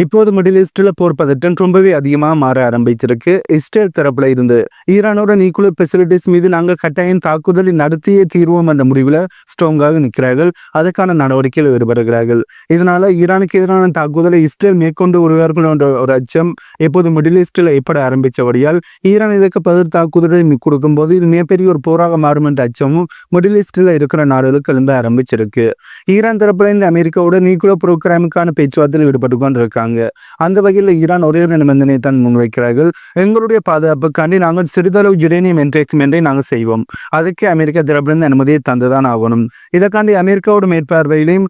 இப்போது மிடில் ஈஸ்டில் போர் பதட்டம் ரொம்பவே அதிகமாக மாற ஆரம்பிச்சிருக்கு இஸ்ரேல் தரப்புல இருந்து ஈரானோட நியூக்ளியர் ஃபெசிலிட்டிஸ் மீது நாங்கள் கட்டாயம் தாக்குதலை நடத்தியே தீர்வோம் என்ற முடிவில் ஸ்ட்ராங்காக நிற்கிறார்கள். அதற்கான நடவடிக்கையில் ஈடுபடுகிறார்கள். இதனால ஈரானுக்கு எதிரான தாக்குதலை இஸ்ரேல் மேற்கொண்டு வருவார்கள் என்ற ஒரு அச்சம் இப்போது மிடில் ஈஸ்டில் ஏற்பட ஆரம்பித்தபடியால் ஈரான் இதற்கு பதில் தாக்குதலை கொடுக்கும்போது இது மிகப்பெரிய ஒரு போராக மாறும் என்ற அச்சமும் மிடில் ஈஸ்டில் இருக்கிற நாடுகளுக்கு எழும்ப ஆரம்பிச்சிருக்கு ஈரான் தரப்புல இந்த அமெரிக்காவோட நியூக்ளியர் ப்ரோக்ராமுக்கான பேச்சுவார்த்தையில் ஈடுபட்டு கொண்டிருக்காங்க. இருக்காங்க அந்த வகையில் ஈரான் ஒரே ஒரு நிபந்தனையை தான் முன்வைக்கிறார்கள். எங்களுடைய பாதுகாப்புக்காண்டி நாங்கள் சிறிதளவு யுரேனியம் என்ட்ரேக்மெண்ட்டை நாங்கள் செய்வோம். அதுக்கு அமெரிக்கா தரப்பிலிருந்து அனுமதியை தந்துதான் ஆகணும். இதற்காண்டி அமெரிக்காவோட மேற்பார்வையிலையும்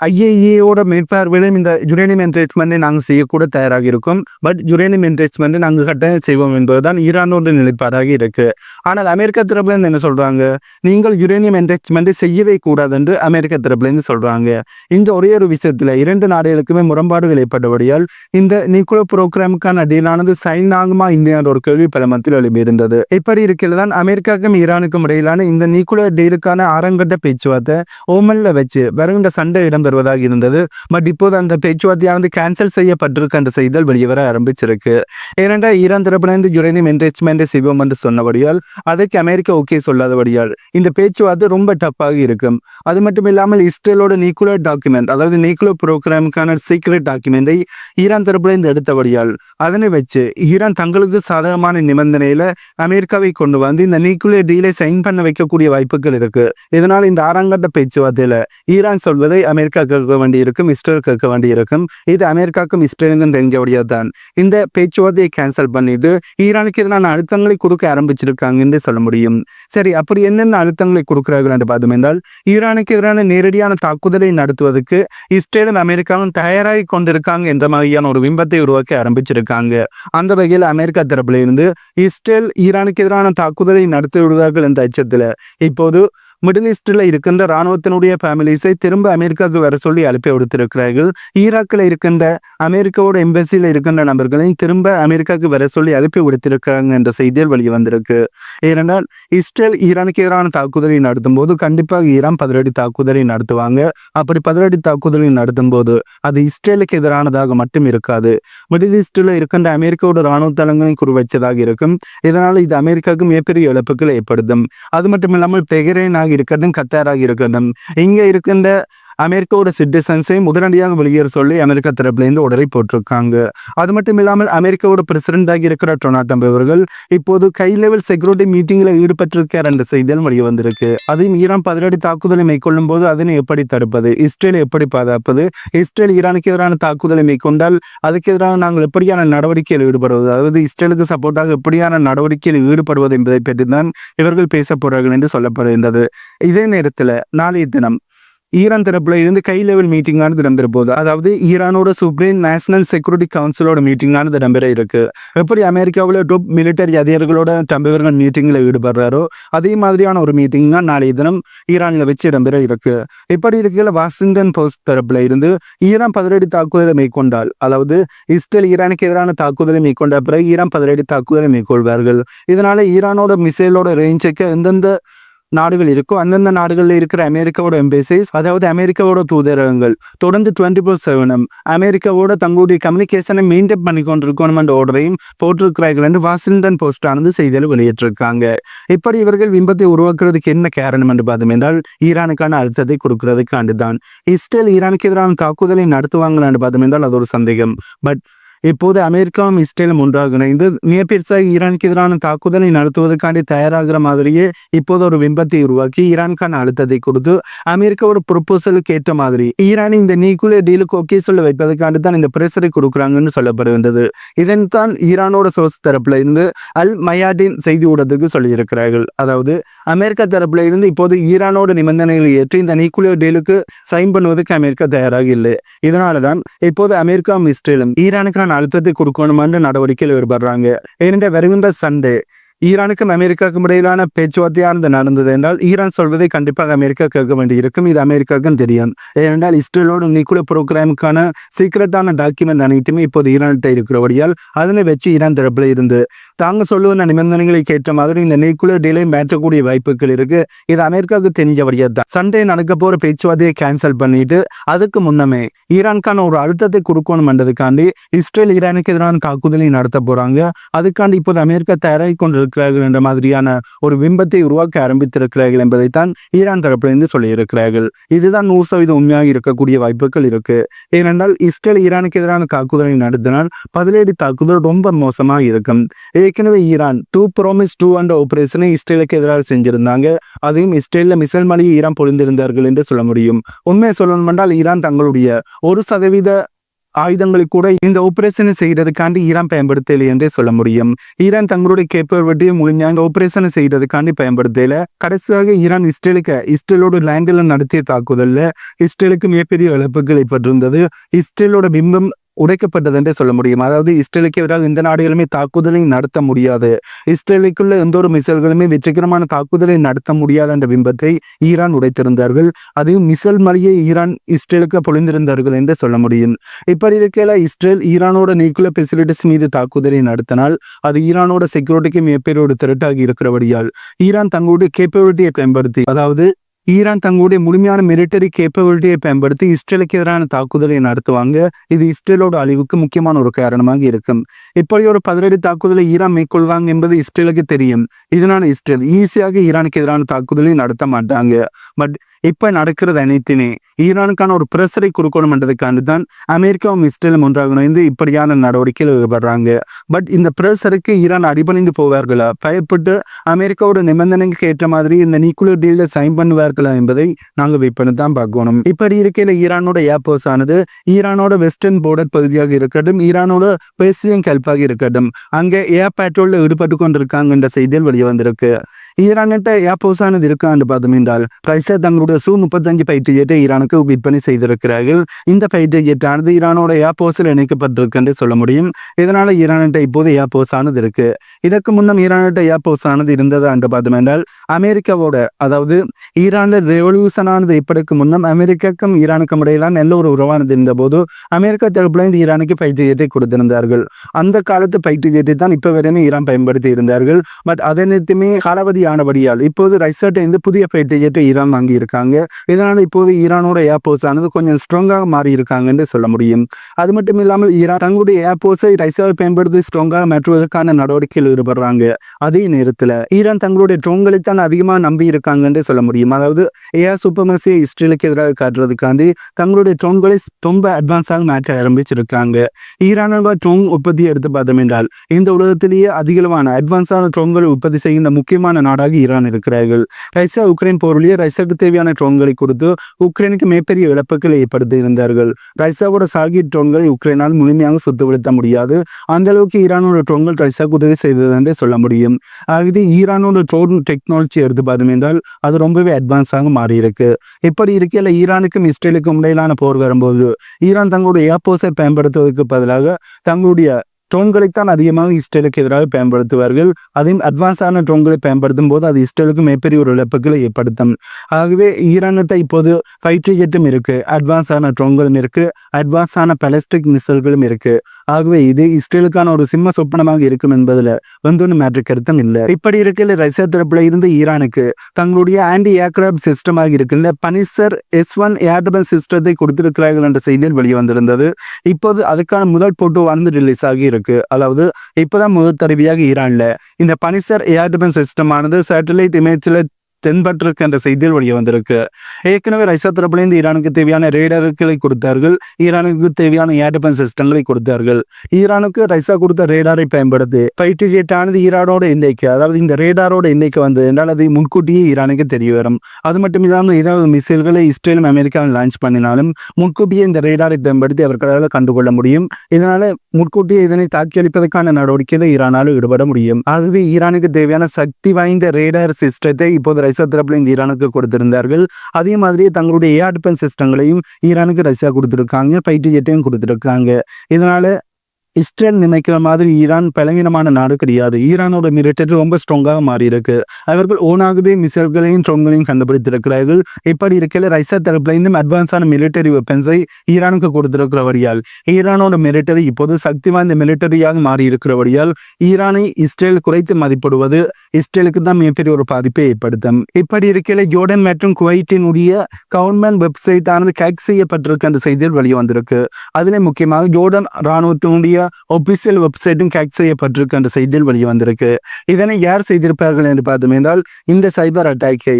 ஐஏஏயோட மேற்பார்வையிலும் இந்த யுரேனியம் என்ட்ரேச்மெண்ட்டை நாங்கள் செய்யக்கூட தயாராக இருக்கோம் பட் யுரேனியம் என்ட்ரேச்மெண்ட்டை நாங்கள் கட்டாயம் செய்வோம் என்பதுதான் ஈரானோட நிலைப்பாடாக இருக்கு. ஆனால் அமெரிக்க தரப்புலேருந்து என்ன சொல்றாங்க? நீங்கள் யுரேனியம் என்ட்ரேச்மெண்ட்டை செய்யவே கூடாது என்று அமெரிக்க தரப்புலேருந்து சொல்றாங்க. இந்த ஒரே ஒரு விஷயத்தில் இரண்டு நாடுகளுக்குமே முரண்பாடுகள் ஏற்பட்டபடியால் இந்த நியூக்ளியர் ப்ரோக்ராமுக்கான அடியிலானது சைன் ஆகுமா இல்லையான்ற ஒரு கேள்வி பல மத்தியில் எழுப்பியிருந்தது இப்படி இருக்கிறது தான் அமெரிக்காவுக்கும் ஈரானுக்கும் இடையிலான இந்த நியூக்ளியர் டீலுக்கான ஆரங்கட்ட பேச்சுவார்த்தை ஓமல்ல வச்சு வருகின்ற சண்டை இடம் தருவதாக இருந்தது. பட் இப்போது அந்த பேச்சுவார்த்தையானது கேன்சல் செய்யப்பட்டிருக்கு என்ற செய்திகள் வெளிவர ஆரம்பிச்சிருக்கு. ஏனென்றால் ஈரான் தரப்பிலிருந்து யுரேனியம் என்ரிச்மெண்ட்டை செய்வோம் என்று சொன்னபடியால் அதற்கு அமெரிக்கா ஓகே சொல்லாதபடியால் இந்த பேச்சுவார்த்தை ரொம்ப டப்பாக இருக்கும். அது மட்டும் இல்லாமல் இஸ்ரேலோட நியூக்ளியர் டாக்குமெண்ட் அதாவது நியூக்ளியர் ப்ரோக்ராமுக்கான சீக்ரெட் டாக்குமெண்டை ஈரான் தரப்பிலிருந்து எடுத்தபடியால் அதனை வச்சு ஈரான் தங்களுக்கு சாதகமான நிபந்தனையில அமெரிக்காவை கொண்டு வந்து இந்த நியூக்ளியர் டீலை சைன் பண்ண வைக்கக்கூடிய வாய்ப்புகள் இருக்கு. இதனால் இந்த ஆறாங்கட்ட பேச்சுவார்த்தையில் ஈரான் சொல்வதை அமெரிக்கா கேட்க வேண்டியிருக்கும் இஸ்ரேல் கேட்க வேண்டியிருக்கும் இது அமெரிக்காவுக்கும் இஸ்ரேலுக்கும் தெரிஞ்சபடியாக தான் இந்த பேச்சுவார்த்தையை கேன்சல் பண்ணிட்டு ஈரானுக்கு எதிரான அழுத்தங்களை கொடுக்க ஆரம்பிச்சிருக்காங்கன்னு சொல்ல முடியும். சரி அப்படி என்னென்ன அழுத்தங்களை கொடுக்குறார்கள் என்று பார்த்தோம் என்றால் ஈரானுக்கு எதிரான நேரடியான தாக்குதலை நடத்துவதற்கு இஸ்ரேலும் அமெரிக்காவும் தயாராகி கொண்டிருக்காங்க என்ற மாதிரியான ஒரு பிம்பத்தை உருவாக்க ஆரம்பிச்சிருக்காங்க. அந்த வகையில் அமெரிக்கா தரப்பில் இருந்து இஸ்ரேல் ஈரானுக்கு எதிரான தாக்குதலை நடத்தி விடுவார்கள் என்ற அச்சத்தில். இப்போது மிடில் ஈஸ்டில் இருக்கின்ற இராணுவத்தினுடைய ஃபேமிலிஸை திரும்ப அமெரிக்காவுக்கு வர சொல்லி அனுப்பி கொடுத்திருக்கிறார்கள். ஈராக்கில் இருக்கின்ற அமெரிக்காவோட எம்பசியில் இருக்கின்ற நபர்களையும் திரும்ப அமெரிக்காவுக்கு வர சொல்லி அனுப்பி கொடுத்திருக்கிறாங்க என்ற செய்திகள் வெளிவந்திருக்கு. ஏனென்றால் இஸ்ரேல் ஈரானுக்கு எதிரான தாக்குதலை நடத்தும் போது கண்டிப்பாக ஈரான் பதிலடி தாக்குதலை நடத்துவாங்க. அப்படி பதிலடி தாக்குதலை நடத்தும் போது அது இஸ்ரேலுக்கு எதிரானதாக மட்டும் இருக்காது. மிடில் ஈஸ்டில் இருக்கின்ற அமெரிக்காவோட இராணுவ தளங்களையும் குறிவைச்சதாக இருக்கும். இதனால் இது அமெரிக்காவுக்கு மிகப்பெரிய இழப்புகளை ஏற்படுத்தும். அது மட்டும் இல்லாமல் பெஹ்ரைனாக இருக்கிறதும் கத்தாராக இருக்கிறதும் இங்க இருக்கின்ற அமெரிக்காவோட சிட்டிசன்ஸை உடனடியாக வெளியேற சொல்லி அமெரிக்கா தரப்புலேருந்து உடலை போட்டிருக்காங்க. அது மட்டும் இல்லாமல் அமெரிக்காவோட பிரசிடண்டாக இருக்கிற டொனால்ட் ட்ரம்ப் அவர்கள் இப்போது கை லெவல் செக்யூரிட்டி மீட்டிங்கில் ஈடுபட்டிருக்கார் என்ற செய்திகள் வெளியே வந்திருக்கு. அதையும் ஈரான் பதிலடி தாக்குதலை மேற்கொள்ளும் போது அதனை எப்படி தடுப்பது? இஸ்ரேலை எப்படி பாதுகாப்பது? இஸ்ரேல் ஈரானுக்கு எதிரான தாக்குதலை மேற்கொண்டால் அதுக்கு எதிராக நாங்கள் எப்படியான நடவடிக்கையில் ஈடுபடுவது? அதாவது இஸ்ரேலுக்கு சப்போர்ட்டாக எப்படியான நடவடிக்கையில் ஈடுபடுவது என்பதை பற்றி தான் இவர்கள் பேச என்று சொல்லப்படுகின்றது. இதே நேரத்தில் நாளைய தினம் ஈரான் தரப்புல இருந்து கை லெவல் மீட்டிங்கானது இடம்பெற போகுது. அதாவது ஈரானோட சுப்ரீம் நேஷனல் செக்யூரிட்டி கவுன்சிலோட மீட்டிங்கானது இடம்பெற இருக்கு. எப்படி அமெரிக்காவில் டொப் மிலிட்டரி அதிகாரிகளோட தம்பவர்கள் மீட்டிங்கில் ஈடுபடுறாரோ அதே மாதிரியான ஒரு மீட்டிங் தான் நாளைய தினம் ஈரானில் வச்சு இடம்பெற இருக்கு. இப்படி இருக்கையில் வாஷிங்டன் போஸ்ட் தரப்புல இருந்து ஈரான் பதிலடி தாக்குதலை மேற்கொண்டால் அதாவது இஸ்ரேல் ஈரானுக்கு எதிரான தாக்குதலை மேற்கொண்ட பிறகு ஈரான் பதிலடி தாக்குதலை மேற்கொள்வார்கள். இதனால ஈரானோட மிசைலோட ரேஞ்சுக்கு எந்தெந்த நாடுகள் இருக்கோ அந்தந்த நாடுகளில் இருக்கிற அமெரிக்காவோட எம்பேசிஸ் அதாவது அமெரிக்காவோட தூதரகங்கள் தொடர்ந்து டுவெண்ட்டி ஃபோர் செவனும் அமெரிக்காவோட தங்களுடைய கம்யூனிகேஷனை மெயின்டைன் பண்ணி கொண்டிருக்கணும் ஆர்டரையும் போட்டிருக்கிறார்கள் என்று வாஷிங்டன் போஸ்ட் ஆனது செய்தியில் வெளியிட்டிருக்காங்க. இப்படி இவர்கள் விம்பத்தை உருவாக்குறதுக்கு என்ன காரணம் என்று பார்த்தோம் என்றால் ஈரானுக்கான அழுத்தத்தை கொடுக்கறதுக்காண்டு தான் இஸ்ரேல் ஈரானுக்கு எதிரான தாக்குதலை நடத்துவாங்களான்னு பார்த்தோம் என்றால் அது ஒரு சந்தேகம். பட் இப்போது அமெரிக்காவும் இஸ்ரேலும் ஒன்றாக இணைந்து மிகப்பெருசாக ஈரானுக்கு எதிரான தாக்குதலை நடத்துவதற்காண்டி தயாராகிற மாதிரியே இப்போது ஒரு பிம்பத்தை உருவாக்கி ஈரானுக்கான அழுத்தத்தை கொடுத்து அமெரிக்காவோட ப்ரொபோசலுக்கு ஏற்ற மாதிரி ஈரான் இந்த நியூக்ளியர் டீலுக்கு ஓகே சொல்ல வைப்பதற்காண்டி தான் இந்த பிரஷரை கொடுக்குறாங்கன்னு சொல்லப்படுகின்றது. இதன் தான் ஈரானோட சோர்ஸ் தரப்புல இருந்து அல் மயாடின் செய்தி ஊடகத்துக்கு சொல்லியிருக்கிறார்கள். அதாவது அமெரிக்கா தரப்புல இருந்து இப்போது ஈரானோட நிபந்தனைகளை ஏற்று இந்த நியூக்ளியர் டீலுக்கு சைன் பண்ணுவதற்கு அமெரிக்கா தயாராக இல்லை. இதனால தான் இப்போது அமெரிக்காவும் இஸ்ரேலும் ஈரானுக்கான அழுத்தத்தை கொடுக்கணுமான்னு நடவடிக்கையில் ஈடுபடுறாங்க ஏனென்றால் வருகின்ற சண்டே ஈரானுக்கும் அமெரிக்காவுக்கும் இடையிலான பேச்சுவார்த்தையானது நடந்தது என்றால் ஈரான் சொல்வதை கண்டிப்பாக அமெரிக்கா கேட்க வேண்டியிருக்கும். இது அமெரிக்காவுக்கும் தெரியும். ஏனென்றால் இஸ்ரேலோட நியூக்ளியர் ப்ரோக்ராமுக்கான சீக்கிரட்டான டாக்குமெண்ட் அனைத்துமே இப்போது ஈரான்கிட்ட இருக்கிறபடியால் அதனை வச்சு ஈரான் தரப்பில் இருந்து. தாங்க சொல்லுவன நிபந்தனைகளுக்கு ஏற்ற மாதிரி இந்த நியூக்ளியர் டீலை மாற்றக்கூடிய வாய்ப்புகள் இருக்கு. இது அமெரிக்காவுக்கு தெரிஞ்சபடியா தான். சண்டே நடக்க போற பேச்சுவார்த்தையை கேன்சல் பண்ணிட்டு அதுக்கு முன்னமே ஈரானுக்கான ஒரு அழுத்தத்தை கொடுக்கணும் என்றதுக்காண்டி இஸ்ரேல் ஈரானுக்கு எதிரான தாக்குதலை நடத்த போறாங்க. அதுக்காண்டி இப்போது அமெரிக்கா தயாராகி இருக்கிறார்கள் என்ற மாதிரியான ஒரு பிம்பத்தை உருவாக்க ஆரம்பித்திருக்கிறார்கள் என்பதைத்தான் ஈரான் தரப்பிலிருந்து சொல்லியிருக்கிறார்கள். இதுதான் நூறு சதவீதம் உண்மையாக இருக்கக்கூடிய வாய்ப்புகள் இருக்கு. ஏனென்றால் இஸ்ரேல் ஈரானுக்கு எதிரான தாக்குதலை நடத்தினால் பதிலடி தாக்குதல் ரொம்ப மோசமாக இருக்கும். ஏற்கனவே Iran true promise two and ஆபரேஷனை இஸ்ரேலுக்கு எதிராக செஞ்சிருந்தாங்க. அதையும் இஸ்ரேலில் மிசல் மலையை ஈரான் பொழிந்திருந்தார்கள் என்று சொல்ல முடியும். உண்மையை சொல்லணும் என்றால் ஈரான் தங்களுடைய ஒரு சதவீத ஆயுதங்களை கூட இந்த ஆபரேஷனை செய்யறதுக்காண்டி ஈரான் பயன்படுத்தலை என்றே சொல்ல முடியும். ஈரான் தங்களுடைய கேப்பபிலிட்டியை முழுமையாக இந்த ஆபரேஷனை செய்யறதுக்காண்டி பயன்படுத்தல. கடைசியாக ஈரான் இஸ்ரேலுக்கு இஸ்ரேலோட லேண்டில் நடத்திய தாக்குதல்ல இஸ்ரேலுக்கு மிகப்பெரிய இழப்புகள் ஏற்பட்டிருந்தது. இஸ்ரேலோட பிம்பம் உடைக்கப்பட்டது என்றே சொல்ல முடியும். அதாவது இஸ்ரேலுக்கு எதிராக எந்த நாடுகளுமே தாக்குதலை நடத்த முடியாது. இஸ்ரேலுக்குள்ள எந்த ஒரு மிசைல்களுமே வெற்றிகரமான தாக்குதலை நடத்த முடியாது என்ற பிம்பத்தை ஈரான் உடைத்திருந்தார்கள். அதையும் மிசைல் மலையை ஈரான் இஸ்ரேலுக்கு பொழிந்திருந்தார்கள் என்று சொல்ல முடியும். இப்படி இருக்கையில இஸ்ரேல் ஈரானோட நியூக்ளியர் ஃபெசிலிட்டிஸ் மீது தாக்குதலை நடத்தினால் அது ஈரானோட செக்யூரிட்டிக்கு மிகப்பெரிய ஒரு திரட்டாகி இருக்கிறபடியால் ஈரான் தங்களுடைய கேப்பபிலிட்டியை பயன்படுத்தி அதாவது ஈரான் தங்களுடைய முழுமையான மிலிட்டரி கேப்பபிலிட்டியை பயன்படுத்தி இஸ்ரேலுக்கு எதிரான தாக்குதலை நடத்துவாங்க. இது இஸ்ரேலோட அழிவுக்கு முக்கியமான ஒரு காரணமாக இருக்கும். இப்படி ஒரு பதிலடி தாக்குதலை ஈரான் மேற்கொள்வாங்க என்பது இஸ்ரேலுக்கு தெரியும். இதனால இஸ்ரேல் ஈஸியாக ஈரானுக்கு எதிரான தாக்குதலை நடத்த மாட்டாங்க. பட் இப்ப நடக்கிறது அனைத்துமே ஈரானுக்கான ஒரு பிரஷரை கொடுக்கணுமன்றதுக்காண்டு தான் அமெரிக்காவும் இஸ்ரேலும் ஒன்றாக இணைந்து இப்படியான நடவடிக்கையில் ஈடுபடுறாங்க. பட் இந்த பிரஷருக்கு ஈரான் அடிபணிந்து போவார்களா? பயப்பட்டு அமெரிக்காவோட நிபந்தனைக்கு ஏற்ற மாதிரி இந்த நியூக்ளியர் டீலில் சைன் பண்ணுவார்களா என்பதை நாங்கள் வெயிட் பண்ணி தான் பார்க்கணும். இப்படி இருக்கையில் ஈரானோட ஏர்போர்ஸ் ஆனது ஈரானோட வெஸ்டர்ன் போர்டர் பகுதியாக இருக்கட்டும் ஈரானோட பெர்சியன் கல்பாக இருக்கட்டும் அங்கே ஏர் பேட்ரோலில் ஈடுபட்டு கொண்டிருக்காங்கன்ற செய்தியில் வெளியே வந்திருக்கு ஈரான்கிட்ட ஏர்போர்ஸ் ஆனது இருக்கான்னு பார்த்தோம் என்றால் ரைசர் தங்களுடைய சூ முப்பத்தஞ்சு பயிற்று ஜெட்டை ஈரானுக்கு விற்பனை செய்திருக்கிறார்கள். இந்த பயிற்று ஜெட்டானது ஈரானோட ஏர்போர்ஸில் இணைக்கப்பட்டிருக்கு என்று சொல்ல முடியும். இதனால ஈரான்கிட்ட இப்போது ஏர்போர்ஸ் ஆனது இருக்கு. இதற்கு முன்னம் ஈரான்கிட்ட ஏர்போர்ஸ் ஆனது இருந்ததா என்று பார்த்தோம் என்றால் அமெரிக்காவோட அதாவது ஈரானில் ரெவல்யூஷன் ஆனது இப்படிக்கு முன்னம் அமெரிக்காக்கும் ஈரானுக்கும் இடையிலான நல்ல ஒரு உறவானது இருந்த போது அமெரிக்கா தரப்புலேருந்து ஈரானுக்கு பயிற்று ஜெட்டை கொடுத்திருந்தார்கள். அந்த காலத்து பயிற்று ஜெட்டை தான் இப்போ வரையுமே ஈரான் பயன்படுத்தி இருந்தார்கள். பட் அதனைத்துமே காலாவதி ஆனபடியால் இப்போது ரைசர்ட்டை இருந்து புதிய பயிற்று ஜெட்டை ஈரான் வாங்கியிருக்காங்க. இருக்காங்க. இதனால் இப்போது ஈரானோட ஏர்போர்ஸ் ஆனது கொஞ்சம் ஸ்ட்ராங்காக மாறி இருக்காங்கன்னு சொல்ல முடியும். அது மட்டும் இல்லாமல் ஈரான் தங்களுடைய ஏர்போர்ஸை ரைசாவை பயன்படுத்தி ஸ்ட்ராங்காக மாற்றுவதற்கான நடவடிக்கையில் ஈடுபடுறாங்க. அதே நேரத்தில் ஈரான் தங்களுடைய ட்ரோன்களை தான் அதிகமாக நம்பி இருக்காங்கன்னு சொல்ல முடியும். அதாவது ஏஆர் சுப்பமசியை இஸ்ரேலுக்கு எதிராக காட்டுறதுக்காண்டி தங்களுடைய ட்ரோன்களை ரொம்ப அட்வான்ஸாக மாற்ற ஆரம்பிச்சிருக்காங்க. ஈரானோட ட்ரோன் உற்பத்தி எடுத்து பார்த்தோம் என்றால் இந்த உலகத்திலேயே அதிகளவான அட்வான்ஸான ட்ரோன்களை உற்பத்தி செய்கின்ற முக்கியமான நாடாக ஈரான் இருக்கிறார்கள். ரஷ்யா உக்ரைன் போரிலேயே ரஷ்யாவுக்கு தேவையான ட்ரோன்களை கொடுத்து உக்ரைனுக்கு மிகப்பெரிய இழப்புகளை ஏற்படுத்தி இருந்தார்கள். ரஷ்யாவோட சாகி ட்ரோன்களை உக்ரைனால் முழுமையாக சுத்தப்படுத்த முடியாது. அந்த அளவுக்கு ஈரானோட ட்ரோன்கள் ரஷ்யாவுக்கு உதவி செய்தது என்றே சொல்ல முடியும். ஆகவே ஈரானோட ட்ரோன் டெக்னாலஜி எடுத்து பார்த்தோம் என்றால் அது ரொம்பவே அட்வான்ஸாக மாறியிருக்கு. இப்படி இருக்கையில் ஈரானுக்கும் இஸ்ரேலுக்கும் இடையிலான போர் வரும்போது ஈரான் தங்களுடைய ஏர்போர்ஸை பயன்படுத்துவதற்கு பதிலாக தங்களுடைய ட்ரோன்களைத்தான் அதிகமாக இஸ்ரேலுக்கு எதிராக பயன்படுத்துவார்கள். அதையும் அட்வான்ஸான ட்ரோன்களை பயன்படுத்தும் போது அது இஸ்ரேலுக்கு மிகப்பெரிய ஒரு இழப்புகளை ஏற்படுத்தும். ஆகவே ஈரான்கிட்ட இப்போது ஃபைட்டர் ஜெட்டும் இருக்கு. அட்வான்ஸான ட்ரோன்களும் இருக்கு. அட்வான்ஸான பலஸ்டிக் மிசைல்களும் இருக்கு. ஆகவே இது இஸ்ரேலுக்கான ஒரு சிம்ம சொப்பனமாக இருக்கும் என்பதில் வந்து மேட்ரிக் கருத்தம் இல்லை. இப்படி இருக்கையில் ரஷ்யா தரப்பில் இருந்து ஈரானுக்கு தங்களுடைய ஆன்டி ஏர்கிராப்ட் சிஸ்டமாக இருக்கின்ற பனிசர் எஸ் ஒன் ஏர்டபன் சிஸ்டத்தை கொடுத்திருக்கிறார்கள் என்ற செய்தியில் வெளியே வந்திருந்தது இப்போது அதுக்கான முதல் போட்டோ வந்து ரிலீஸ் ஆகி இருக்கு. அதாவது இப்போதான் முதல் தடவையாக ஈரான்ல. இந்த பனிசர் ஏர் டிஃபென்ஸ் சிஸ்டம் ஆனது சேட்டலைட் இமேஜில் தென்பட்டிருக்கு என்ற செய்தியில் வெளியே வந்திருக்கு. ஏற்கனவே ரைசா தரப்புலேருந்து ஈரானுக்கு தேவையான ரேடார்களை கொடுத்தார்கள். ஈரானுக்கு தேவையான ஏர் டிஃபென்ஸ் சிஸ்டங்களை கொடுத்தார்கள். ஈரானுக்கு ரைசா கொடுத்த ரேடாரை பயன்படுத்தி ஃபைட்டு ஜெட்டானது ஈரானோட எண்ணிக்கை அதாவது இந்த ரேடாரோட எண்ணிக்கை வந்தது என்றால் அது முன்கூட்டியே ஈரானுக்கு தெரிய வரும். அது மட்டும் இல்லாமல் ஏதாவது மிசைல்களை இஸ்ரேலும் அமெரிக்காவும் லான்ச் பண்ணினாலும் முன்கூட்டியே இந்த ரேடாரை பயன்படுத்தி அவர்களால் கண்டுகொள்ள முடியும். இதனால முன்கூட்டியே இதனை தாக்கி அளிப்பதற்கான நடவடிக்கையில் ஈரானால் ஈடுபட முடியும். ஆகவே ஈரானுக்கு தேவையான சக்தி வாய்ந்த ரேடார் சிஸ்டத்தை இப்போது ரஷ்யா தரப்புல ஈரானுக்கு கொடுத்திருந்தார்கள். அதே மாதிரி தங்களுடைய ஏர் டிஃபென்ஸ் சிஸ்டங்களையும் ஈரானுக்கு ரஷ்யா கொடுத்துருக்காங்க ஃபைட்டு ஜெட்டையும் கொடுத்துருக்காங்க. இதனால இஸ்ரேல் நினைக்கிற மாதிரி ஈரான் பலவீனமான நாடு கிடையாது. ஈரானோட மிலிட்டரி ரொம்ப ஸ்ட்ராங்காக மாறி இருக்கு அவர்கள் ஓனாகவே மிசைல்களையும் ட்ரோன்களையும் கண்டுபிடித்திருக்கிறார்கள். இப்படி இருக்கையில் ரைசா தரப்புல இன்னும் அட்வான்ஸான மிலிட்டரி வெப்பன்ஸை ஈரானுக்கு கொடுத்திருக்கிறபடியால் ஈரானோட மிலிட்டரி இப்போது சக்தி வாய்ந்த மிலிட்டரியாக மாறி இருக்கிறபடியால் ஈரானை இஸ்ரேல் குறைத்து மதிப்பிடுவது இஸ்ரேலுக்கு தான் மிகப்பெரிய ஒரு பாதிப்பை ஏற்படுத்தும். இப்படி இருக்கையில் ஜோர்டன் மற்றும் குவைட்டினுடைய கவர்மெண்ட் வெப்சைட் ஆனது கேக் செய்யப்பட்டிருக்க அந்த செய்தியில் வெளியே வந்திருக்கு அதிலே முக்கியமாக ஜோர்டன் ராணுவத்தினுடைய ஒபிஷியல் வெப்சைட்டும் கேக் செய்யப்பட்டிருக்கு அந்த செய்தியில் வெளியே வந்திருக்கு இதனை யார் செய்திருப்பார்கள் என்று பார்த்தோம் என்றால் இந்த சைபர் அட்டாக்கை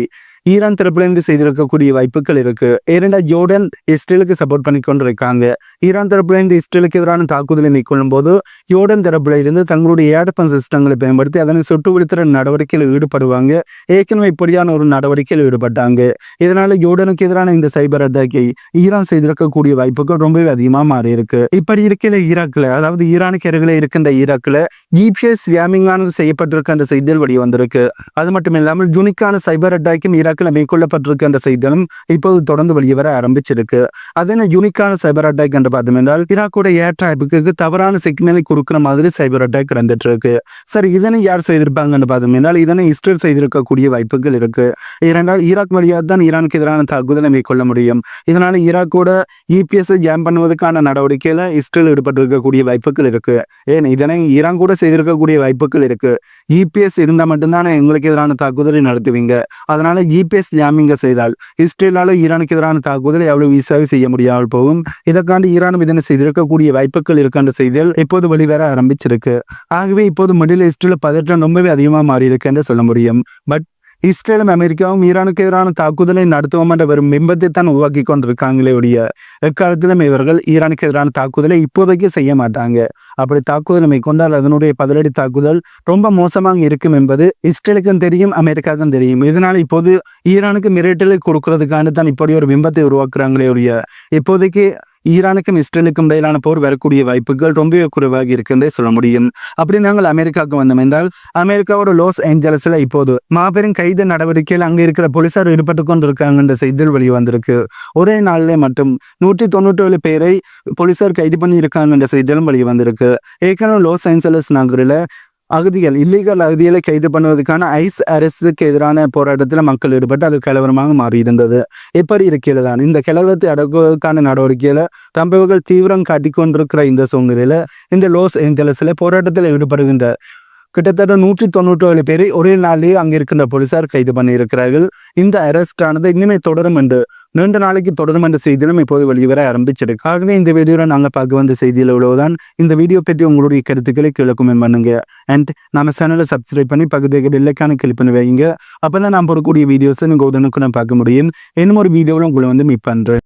ஈரான் தரப்புலேருந்து செய்திருக்கக்கூடிய வாய்ப்புகள் இருக்கு. ஏனெண்டா ஜோர்டன் இஸ்ரேலுக்கு சப்போர்ட் பண்ணி கொண்டிருக்காங்க. ஈரான் தரப்புலேருந்து இஸ்ரேலுக்கு எதிரான தாக்குதலை மேற்கொள்ளும் போது ஜோர்டன் தரப்புல இருந்து தங்களுடைய ஏடப்பன் சிஸ்டங்களை பயன்படுத்தி அதனை சுட்டு விழுத்துற நடவடிக்கையில் ஈடுபடுவாங்க. ஏற்கனவே இப்படியான ஒரு நடவடிக்கையில் ஈடுபட்டாங்க. இதனால ஜோர்டனுக்கு எதிரான இந்த சைபர் அட்டாக்கை ஈரான் செய்திருக்கக்கூடிய வாய்ப்புகள் ரொம்பவே அதிகமாக மாறி இருக்கு. இப்படி இருக்கிற ஈராக்ல அதாவது ஈரானுக்கு அருகில் இருக்கின்ற ஈராக்ல ஜிபிஎஸ் வியாமிங்கானது செய்யப்பட்டிருக்க அந்த செய்தியில் வெளியே வந்திருக்கு அது மட்டும் இல்லாமல் ஜுனிக்கான சைபர் அட்டாக்கும் ஈராக்கில் மேற்கொள்ளப்பட்டிருக்க அந்த செய்திகளும் இப்போது தொடர்ந்து வெளியே வர ஆரம்பிச்சிருக்கு அதன யூனிக்கான சைபர் அட்டாக் என்று பார்த்தோம் என்றால் ஈராக்கோட ஏர் டிராபிக்கு தவறான சிக்னலை கொடுக்குற மாதிரி சைபர் அட்டாக் நடந்துட்டு இருக்கு சரி இதனை யார் செய்திருப்பாங்கன்னு பார்த்தோம் என்றால் இதனை இஸ்ரேல் செய்திருக்கக்கூடிய வாய்ப்புகள் இருக்கு. இரண்டால் ஈராக் வழியாக தான் ஈரானுக்கு எதிரான தாக்குதலை மேற்கொள்ள முடியும். இதனால ஈராக்கோட இபிஎஸ் ஜாம் பண்ணுவதற்கான நடவடிக்கையில இஸ்ரேல் ஈடுபட்டிருக்கக்கூடிய வாய்ப்புகள் இருக்கு. ஏன் இதனை ஈரான் கூட செய்திருக்கக்கூடிய வாய்ப்புகள் இருக்கு. இபிஎஸ் இருந்தால் மட்டும்தானே எங்களுக்கு எதிரான தாக்குதலை நடத்துவீங்க. அதனால இபிஎஸ் ஜாமிங்க செய்தால் இஸ்ரேலால ஈரானுக்கு எதிரான தாக்குதலை எவ்வளவு ஈஸியாக செய்ய முடியாமல் போகும் இதற்காண்டு ஈரானும் இதனை செய்திருக்கக்கூடிய வாய்ப்புகள் இருக்கின்ற செய்திகள் இப்போது வெளிவர ஆரம்பிச்சிருக்கு ஆகவே இப்போது மிடில் ஈஸ்டில் பதற்றம் ரொம்பவே அதிகமாக மாறி இருக்கு என்று சொல்ல முடியும் பட் இஸ்ரேலும் அமெரிக்காவும் ஈரானுக்கு எதிரான தாக்குதலை நடத்துவோம் என்ற வெறும் பிம்பத்தை தான் உருவாக்கி கொண்டிருக்காங்களே ஒழிய எக்காலத்திலும் இவர்கள் ஈரானுக்கு எதிரான தாக்குதலை இப்போதைக்கு செய்ய மாட்டாங்க. அப்படி தாக்குதலை மேற்கொண்டால் அதனுடைய பதிலடி தாக்குதல் ரொம்ப மோசமாக இருக்கும் என்பது இஸ்ரேலுக்கும் தெரியும் அமெரிக்காவுக்கும் தெரியும். இதனால் இப்போது ஈரானுக்கு மிரட்டலை கொடுக்கறதுக்கான தான் இப்படி ஒரு பிம்பத்தை உருவாக்குறாங்களே ஒழிய இப்போதைக்கு ஈரானுக்கும் இஸ்ரேலுக்கும் இடையிலான போர் வரக்கூடிய வாய்ப்புகள் ரொம்பவே குறைவாக இருக்குன்றே சொல்ல முடியும். அப்படி நாங்கள் அமெரிக்காவுக்கு வந்தோம் என்றால் அமெரிக்காவோட லாஸ் ஏஞ்சலஸ்ல இப்போது மாபெரும் கைது நடவடிக்கையில் அங்கே இருக்கிற போலீசார் ஈடுபட்டு கொண்டிருக்காங்கன்ற செய்திகள் வெளியே வந்திருக்கு. ஒரே நாளிலே மட்டும் நூற்றி தொண்ணூற்றி ஏழு பேரை போலீசார் கைது பண்ணி இருக்காங்கன்ற செய்திகளும் வெளியே வந்திருக்கு. ஏற்கனவே லாஸ் ஏஞ்சலஸ் நகரில் அகதிகள் இல்லீகல் அகதிகளை கைது பண்ணுவதற்கான ஐஸ் அரசுக்கு எதிரான போராட்டத்தில் மக்கள் ஈடுபட்டு அது கலவரமாக மாறியிருந்தது. எப்படி இருக்கிறதான் இந்த கலவரத்தை அடக்குவதற்கான நடவடிக்கையில் தம்பவர்கள் தீவிரம் காட்டிக்கொண்டிருக்கிற இந்த சூழ்நிலையில் இந்த லோஸ் ஏஞ்சலஸில் போராட்டத்தில் ஈடுபடுகின்ற கிட்டத்தட்ட நூற்றி தொண்ணூற்றி ஏழு பேரை ஒரே நாளிலேயே அங்கே இருக்கின்ற போலீசார் கைது பண்ணியிருக்கிறார்கள். இந்த அரெஸ்டானது இனிமே தொடரும் என்று நீண்ட நாளைக்கு தொடரும் என்ற செய்தியிலும் இப்போது வெளிவர ஆரம்பிச்சிருக்கு. ஆகவே இந்த வீடியோவில் நாங்கள் பார்க்க வந்த செய்தியில் இவ்வளவுதான். இந்த வீடியோ பற்றி உங்களுடைய கருத்துக்களை கீழே பண்ணுங்க. அண்ட் நம்ம சேனலை சப்ஸ்கிரைப் பண்ணி பகுதியை பெல்லைக்கான கிளிக் பண்ணி வைங்க அப்போ தான் நான் போடக்கூடிய வீடியோஸை நீங்கள் உடனுக்குன்னு பார்க்க முடியும். இன்னும் ஒரு வீடியோவில் உங்களை வந்து மீட் பண்ணுறேன்